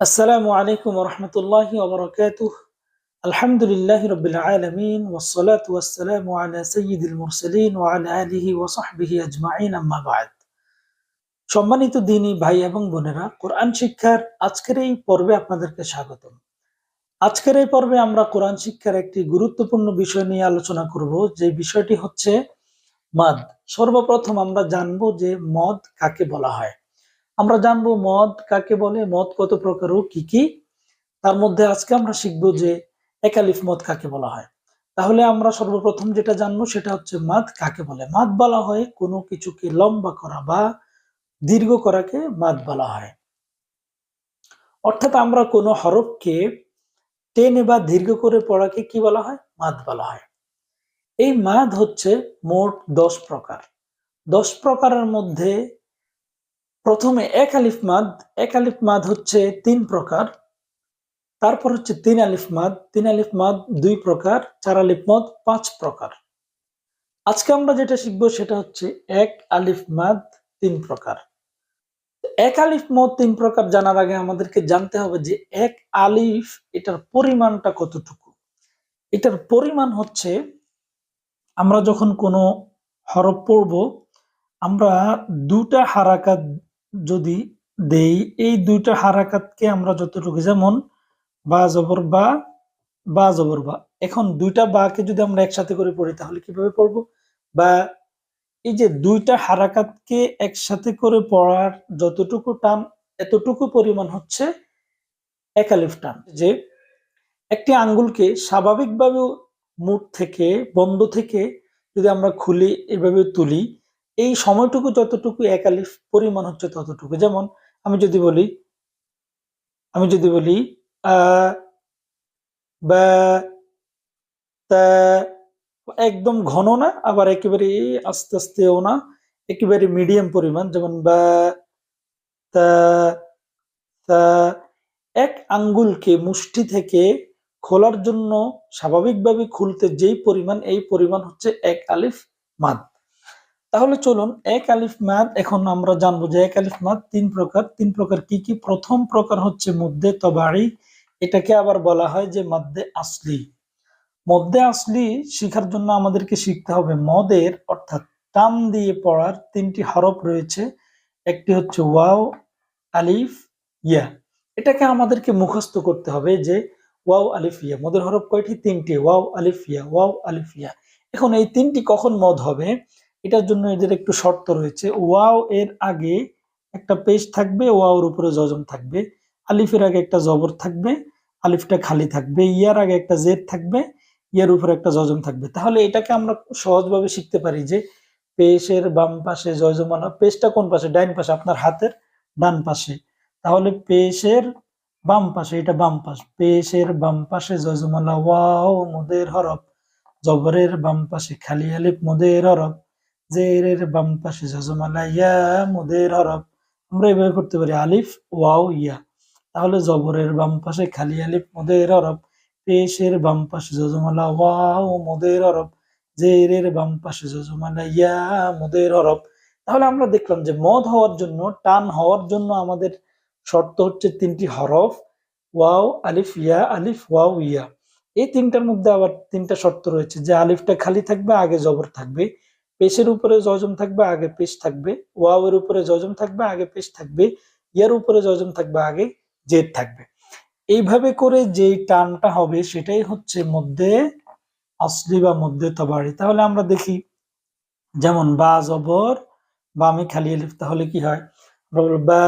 আসসালামু আলাইকুম রহমতুল্লাহ ওবরাকাত আলহামদুলিল্লাহ রবিল আলমিন ওসলাত ওয়াসালাম আলা সঈদুল মুরসলিন ওয়ালা আলিহি ওসাহবিহি আজমাইন আম্মাবাদ সম্মানিত দিনী ভাই এবং বোনেরা, কোরআন শিক্ষার আজকের এই পর্বে আপনাদেরকে স্বাগতম। আজকের এই পর্বে আমরা কোরআন শিক্ষার একটি গুরুত্বপূর্ণ বিষয় নিয়ে আলোচনা করব, যে বিষয়টি হচ্ছে মদ। সর্বপ্রথম আমরা জানব যে মদ কাকে বলা হয়। আমরা জানব মদ কাকে বলে, মদ কত প্রকার ও কি কি। তার মধ্যে আজকে আমরা শিখব যে একালিফ মদ কাকে বলা হয়। তাহলে আমরা সর্বপ্রথম যেটা জানব সেটা হচ্ছে মাদ কাকে বলে। মাদ বলা হয় কোনো কিছুকে লম্বা করা বা দীর্ঘ করাকে মাদ বলা হয়। অর্থাৎ আমরা কোনো হরফকে টেনে বা দীর্ঘ করে পড়াকে কি বলা হয়? মাদ বলা হয়। এই মাদ হচ্ছে মোট দশ প্রকার। দশ প্রকারের মধ্যে প্রথমে এক আলিফ মাদ, এক আলিফ মাদ হচ্ছে তিন প্রকার, তারপর হচ্ছে তিন আলিফ মাদ, তিন আলিফ মাদ দুই প্রকার, চার আলিফ মদ পাঁচ প্রকার। আজকে আমরা যেটা শিখব সেটা হচ্ছে এক আলিফ মাদ তিন প্রকার। এক আলিফ মদ তিন প্রকার জানার আগে আমাদেরকে জানতে হবে যে এক আলিফ এটার পরিমাণটা কতটুকু। এটার পরিমাণ হচ্ছে আমরা যখন কোনো হরফ পড়ব, আমরা দুটা হারাকাত যদি দেই, এই দুইটা হারাকাতকে আমরা যতটুকু যেমন বা জবর বা বা জবর বা, এখন দুইটা বাকে যদি আমরা একসাথে করে পড়ি, তাহলে কীভাবে পড়ব? বা এই যে দুইটা হারাকাতকে একসাথে করে পড়ার যতটুকু টান, এতটুকু পরিমাণ হচ্ছে একালিফ টান। যে একটি আঙ্গুলকে স্বাভাবিকভাবে মুঠ থেকে, বন্ধ থেকে যদি আমরা খুলি এভাবে তুলি এই সময়টুকু যতটুকু একালিফ পরিমাণ হচ্ছে ততটুকু। যেমন আমি যদি বলি, আমি যদি বলি বা, তা, একদম ঘন না, আবার একেবারে আস্তে আস্তেও না, একেবারে মিডিয়াম পরিমাণ, যেমন বা, তা তা, এক আঙ্গুলকে মুষ্টি থেকে খোলার জন্য স্বাভাবিকভাবে খুলতে যেই পরিমাণ, এই পরিমাণ হচ্ছে এক আলিফ মাদ তাহলে চলুন, এক আলিফ মাদ, এখন আমরা জানব যে এক আলিফ মাদ তিন প্রকার। তিন প্রকার কি কি? প্রথম প্রকার হচ্ছে মধ্যে তবাড়ি এটাকে আবার বলা হয় যে মধ্যে আসলি। মধ্যে আসলি শিখার জন্য আমাদেরকে শিখতে হবে মদের, অর্থাৎ টান দিয়ে পড়ার তিনটি হরফ রয়েছে। একটি হচ্ছে ওয়াও, আলিফ, ইয়া। এটাকে আমাদেরকে মুখস্থ করতে হবে যে ওয়াও, আলিফ, ইয়া। মদের হরফ কয়টি? তিনটি। ওয়াও, আলিফ, ইয়া। ওয়াও, আলিফ, ইয়া। এখন এই তিনটি কখন মদ হবে? এটার জন্য এদের একটু শর্ত রয়েছে। ওয়াও এর আগে একটা পেজ থাকবে, ওয়াওর উপরে জজম থাকবে। আলিফের আগে একটা জবর থাকবে, আলিফটা খালি থাকবে। ইয়ার আগে একটা জেদ থাকবে, ইয়ার উপরে একটা জজম থাকবে। তাহলে এটাকে আমরা সহজভাবে শিখতে পারি যে পেশের বাম পাশে জয়জমালা পেশটা কোন পাশে? ডাইন পাশে, আপনার হাতের ডান পাশে। তাহলে পেশের বাম পাশে, এটা বাম পাশ। পেশের বাম পাশে জয়জমালা ওয়াও, মোদের হরফ। জবরের বাম পাশে খালি আলিফ, মোদের হরফ। জেরের বাম পাশে জজমালা ইয়া মোদের হরফ, আমরা এভাবে করতে পারি আলিফ, ওয়াও, ইয়া। তাহলে জবরের বাম পাশে খালি আলিফ, মোদের হরফ, পেশের বাম পাশে জজমালা ওয়াও, মোদের হরফ জেরের বাম পাশে জজমালা ইয়া মোদের হরফ। তাহলে আমরা দেখলাম যে মদ হওয়ার জন্য, টান হওয়ার জন্য আমাদের শর্ত হচ্ছে তিনটি হরফ, ওয়াও, আলিফ, ইয়া, আলিফ, ওয়াও, ইয়া। এই তিনটার মধ্যে আবার তিনটা শর্ত রয়েছে যে আলিফটা খালি থাকবে, আগে জবর থাকবে। পেশের উপরে জজম থাকবে, আগে পেশ থাকবে। ওয়াও এর উপরে জজম থাকবে, আগে পেশ থাকবে। ইয়ার উপরে জজম থাকবে, আগে জেদ থাকবে। এইভাবে করে যেই টানটা হবে, সেটাই হচ্ছে মধ্যে আসলি বা মধ্যে তবাড়ি তাহলে আমরা দেখি, যেমন বা জবর বামে খালি আলিফ তাহলে কি হয়? বা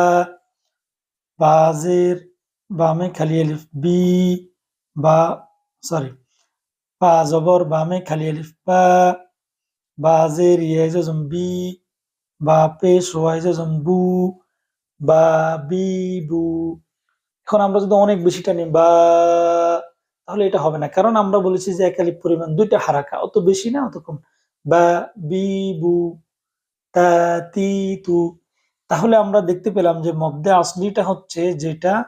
বাজের বামে খালি আলিফ বি, বা সরি বা জবর বামে খালি আলিফ বা বাজের ইয়াজম বি বা পেশ ওয়াইজম বু, বা, বি, বু। এখন আমরা যদি অনেক বেশি টানি বা, তাহলে এটা হবে না। কারণ আমরা বলেছি যে একালিপ পরিমাণ দুইটা হারাকা। অত বেশি না, অত কম। বা, বি, বু, তা, তি, তু। তাহলে আমরা দেখতে পেলাম যে মধ্যে আসলিটা হচ্ছে যেটা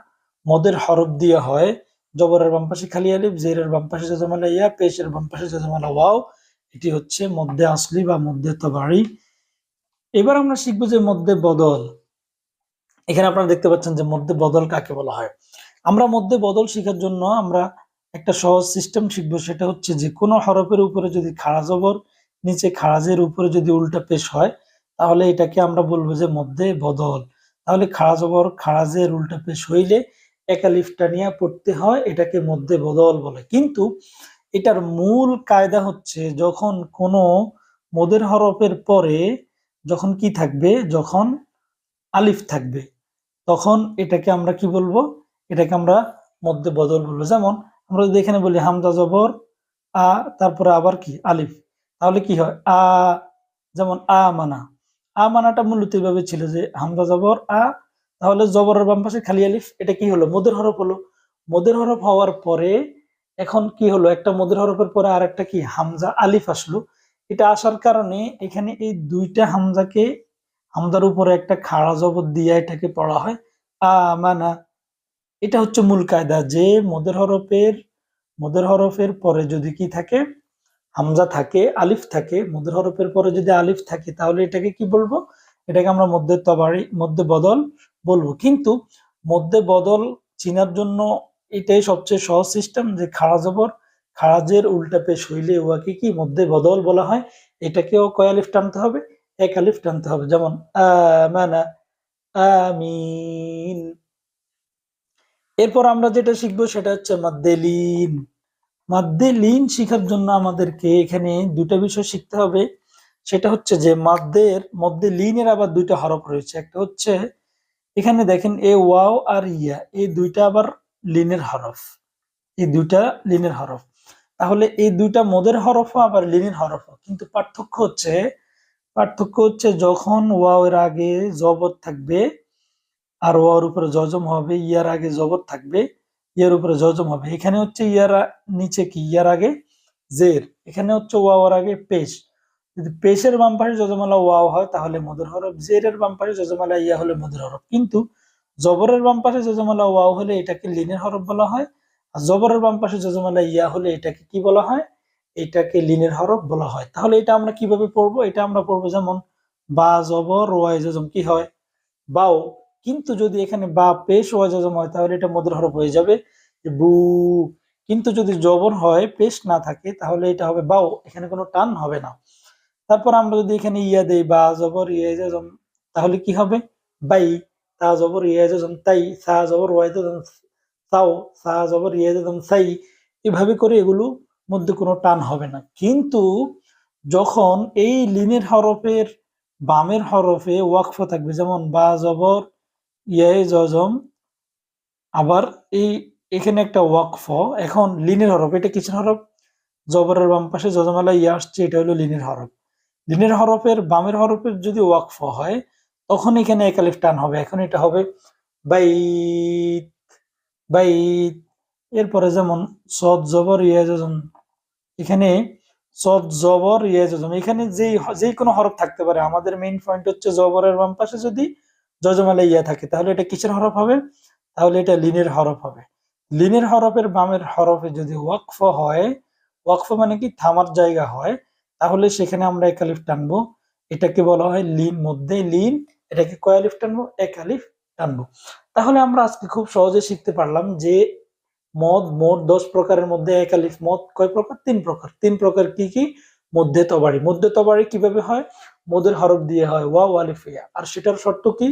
মদের হরফ দিয়ে হয়। জবরের বাম পাশে খালি আলিফ, জেরের বাম পাশে জজমালা ইয়া, পেশের বাম পাশে জজমালা ওয়াও। এটি হচ্ছে মধ্যে আসলি বা মধ্যে তবাড়ি এবার আমরা শিখব যে মধ্যে বদল। এখানে আপনারা দেখতে পাচ্ছেন যে মধ্যে বদল কাকে বলা হয়? আমরা মধ্যে বদল শেখার জন্য আমরা একটা সহজ সিস্টেম শিখব, সেটা হচ্ছে যে কোনো হরফের উপরে যদি খাড়া জবর, নিচে খাড়াজের উপরে যদি উল্টা পেশ হয়, তাহলে এটাকে আমরা বলব যে মধ্যে বদল। তাহলে খাড়া জবর, খাড়াজের উল্টা পেশ হইলে একালিফটা নিয়ে পড়তে হয়, এটাকে মধ্যে বদল বলে। কিন্তু এটার মূল কায়দা হচ্ছে যখন কোনো মদের হরফের পরে যখন কি থাকবে? যখন আলিফ থাকবে। তখন এটাকে আমরা কি বলব? এটাকে আমরা মধ্যে বদল বলব। যেমন আমরা যদি এখানে বলি হামজা জবর, আ, তারপরে আবার কি? আলিফ। তাহলে কি হয়? আ, যেমন আ মানা। আ মানাটা মূলত এইভাবে ছিল যে হামজা জবর, আ, তাহলে জবরের বাম পাশে খালি আলিফ। এটা কি হলো? মদের হরফ হলো। মদের হরফ হওয়ার পরে এখন কি হলো? একটা মদের হরফের পরে আর একটা কি? হামজা আলিফ আসলো। এটা আসার কারণে এখানে এই দুইটা হামজাকে হামজার উপরে একটা খাড়া জবর দিয়ে এটাকে পড়া হয়। আহ আমানা। এটা হচ্ছে মূল কায়দা। যে মদের হরফের মদের হরফের পরে যদি কি থাকে? হামজা থাকে, আলিফ থাকে মদের হরফের পরে যদি আলিফ থাকে, তাহলে এটাকে কি বলব? এটাকে আমরা মধ্যে তবাড়ি মধ্যে বদল বলব। কিন্তু মধ্যে বদল চিনার জন্য এটাই সবচেয়ে সহজ সিস্টেম যে খাড়া জবর খারাজের উল্টা পেশ হইলে উহাকে কি মধ্যে বদল বলা হয়? এটাকেও কয় আলিফ টানতে হবে? এক আলিফ টানতে হবে। যেমন, আমিন এরপর আমরা যেটা শিখব সেটা হচ্ছে মাদ্দেলিন। মাদ্দেলিন শিখার জন্য আমাদেরকে এখানে দুটা বিষয় শিখতে হবে। সেটা হচ্ছে যে মাদ্দের মধ্যে লিনের আবার দুইটা হরফ রয়েছে। একটা হচ্ছে, এখানে দেখেন, এ ওয়াও আর ইয়া। এই দুইটা আবার লিনের হরফ। এই দুইটা লিনের হরফ। তাহলে এই দুইটা মদের হরফ আবার লিনের হরফ কিন্তু পার্থক্য হচ্ছে পার্থক্য হচ্ছে যখন ওয়াও এর আগে জবর থাকবে আর ওয়ার উপরে জজম হবে, ইয়ার আগে জবর থাকবে, ইয়ার উপরে জজম হবে। এখানে হচ্ছে ইয়ার নিচে কি? ইয়ার আগে জের। এখানে হচ্ছে ওয়াওয়ার আগে পেশ। যদি পেশের বাম পাশে যজমালা ওয়াও হয়, তাহলে মধুর হরফ। জেরের বাম পাশে যজমালা ইয়া হলে মধুর হরফ। কিন্তু জবরের বাম পাশে যজমালা ওয়াও হলে এটাকে লিনের হরফ বলা হয়, আর জবরের বাম পাশে যজমালা ইয়া হলে এটাকে কি বলা হয়? এটাকে লিনের হরফ বলা হয়। তাহলে এটা আমরা কীভাবে পড়ব? এটা আমরা পড়ব যেমন, বা, জবর, ওয়াই, যজম কি হয়? বাও। কিন্তু যদি এখানে বা, পেশ ওয়া যজম হয়, তাহলে এটা মধুর হরফ হয়ে যাবে বু। কিন্তু যদি জবর হয়, পেশ না থাকে, তাহলে এটা হবে বাও। এখানে কোনো টান হবে না। তারপর আমরা যদি এখানে ইয়া দেই, বা, জবর, ইয়া, যজম, তাহলে কি হবে? বাই। তা জবর ইয়া যজম তাই সা জবর ওয়াই যজম সাও সা জবর ইয়া যজম সাই এভাবে করে এগুলো মধ্যে কোনো টান হবে না কিন্তু যখন এই লিনের হরফের বামের হরফে ওয়াকফ থাকবে যেমন বা জবর ইয়াই জজম আবার এই এখানে একটা ওয়াকফ এখন লিনের হরফ এটা কিসের হরফ জবরের বাম পাশে যজমালা ইয়া আসছে এটা হলো লিনের হরফ লিনের হরফের বামের হরফের যদি ওয়াকফ হয় তখন এখানে একালিফ টান হবে, এখন এটা হবে বাইত বাইত। এরপরে যেমন সদ, জবর, ইয়া যজম এখানে সদ, জবর, ইয়া যজম এখানে যেই যে কোনো হরফ থাকতে পারে। আমাদের মেইন পয়েন্ট হচ্ছে জবরের বাম পাশে যদি যজমালা ইয়া থাকে, তাহলে এটা কিসের হরফ হবে? তাহলে এটা লিনের হরফ হবে। লিনের হরফের বামের হরফে যদি ওয়াকফ হয়, ওয়াকফ মানে কি? থামার জায়গা হয়। তাহলে সেখানে আমরা একালিফ টানবো। এটাকে বলা হয় লিন মধ্যে, লিন এটাকে কয়ালিফ টানবো? এক আলিফ টানবো। তাহলে আমরা আজকে খুব সহজে শিখতে পারলাম যে মদ, মোট দশ প্রকারের মধ্যে এক আলিফ মদ কয় প্রকার? তিন প্রকার। তিন প্রকার কি কি? মধ্যে তবাড়ি। মধ্যে তবাড়ি কীভাবে হয়? মদের হরফ দিয়ে হয় ওয়া ওয়াও আলিফিয়া আর সেটার শর্ত কি?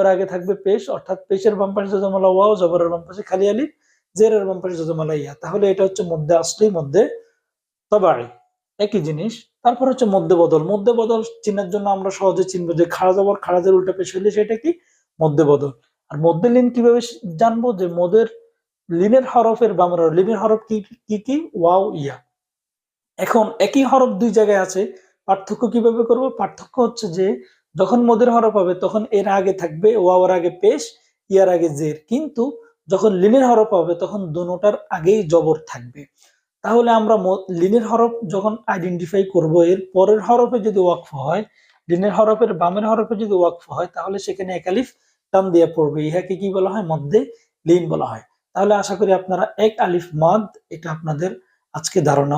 এর আগে থাকবে পেশ, অর্থাৎ পেশের বাম পাশে যজমালা ওয়াও, জবরের বাম পাশে খালি আলিফ, জেরের বাম পাশে ইয়া। তাহলে এটা হচ্ছে মধ্যে আসলেই মধ্যে তবাড়ি। একই জিনিস। তারপর হচ্ছে মধ্যে বদল। মধ্যে বদল চিনার জন্য আমরা সহজে চিনবো যে খাড়া জবর খাড়াজের উল্টা পেশ হইলে সেটা কি? মধ্যে বদল। আর মধ্যে লিন কীভাবে জানব যে মদের লিনের হরফের বামের লিনের হরফ কি কি কি? Wow, yeah. এখন একই হরফ দুই জায়গায় আছে, পার্থক্য কীভাবে করব? পার্থক্য হচ্ছে যে যখন মদের হরফ হবে তখন এর আগে থাকবে ওয়াওয়ার আগে পেশ, ইয়ার আগে জের। কিন্তু যখন লিনের হরফ হবে তখন দুটার আগেই জবর থাকবে। তাহলে আমরা লিনের হরফ যখন আইডেন্টিফাই করব, এর পরের হরফে যদি ওয়াকফ হয়, লিনের হরফের বামের হরফে যদি ওয়াকফ হয়, তাহলে সেখানে একালিফ টান দিয়ে পড়বে। ইহাকে কি বলা হয়? মধ্যে লিন বলা হয়। তাহলে আশা করি আপনারা এক আলিফ মাদ এটা আপনাদের আজকে ধারণা